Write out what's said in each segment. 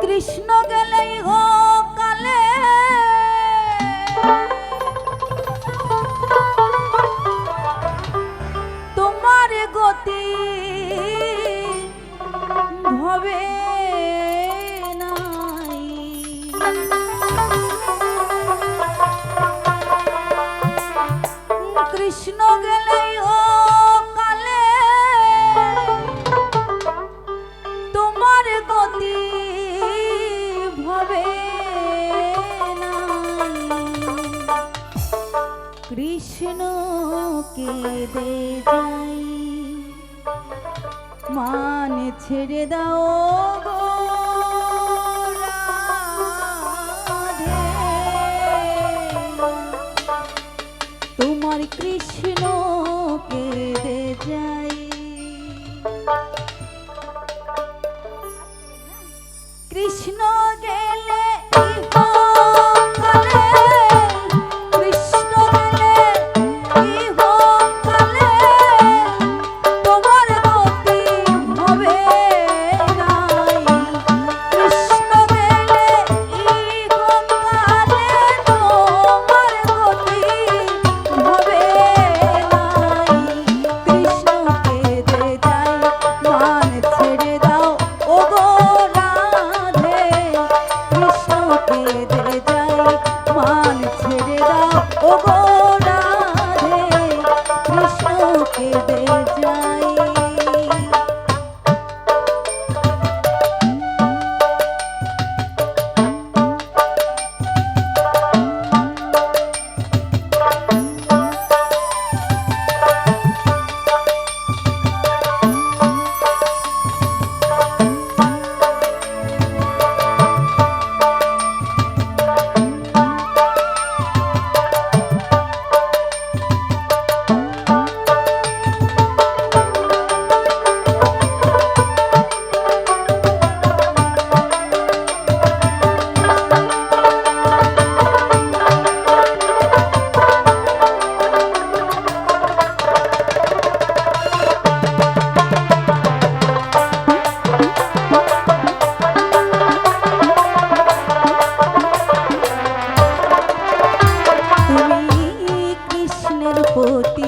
কৃষ্ণ গেলেই হয়। বিষ্ণুকে দে যাই। মান ছেড়ে দাও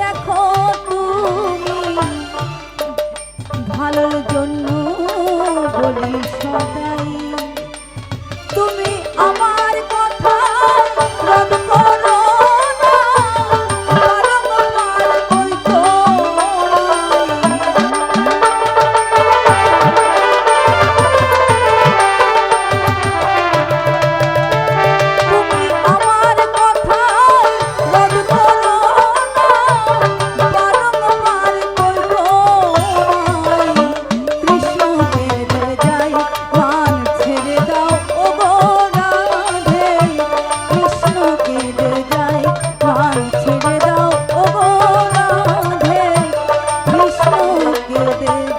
দেখো তুমি। ভালোর জন্য বলি সদা বুকে দে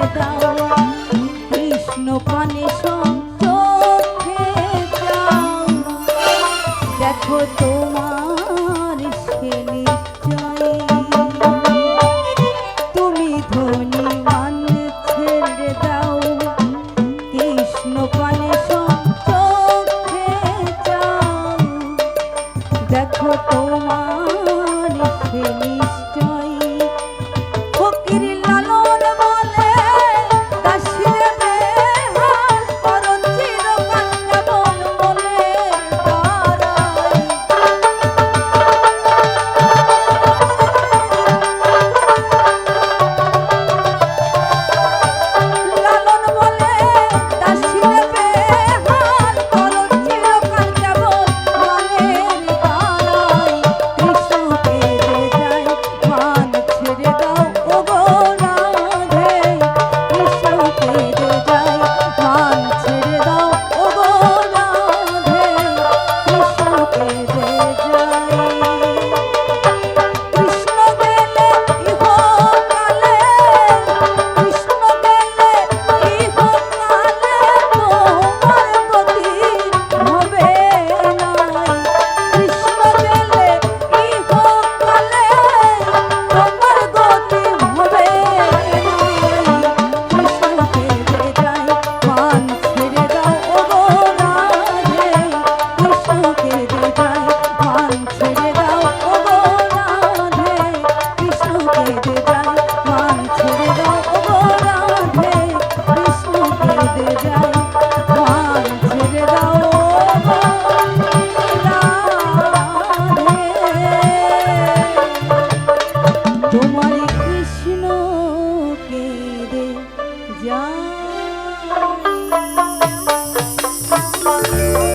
me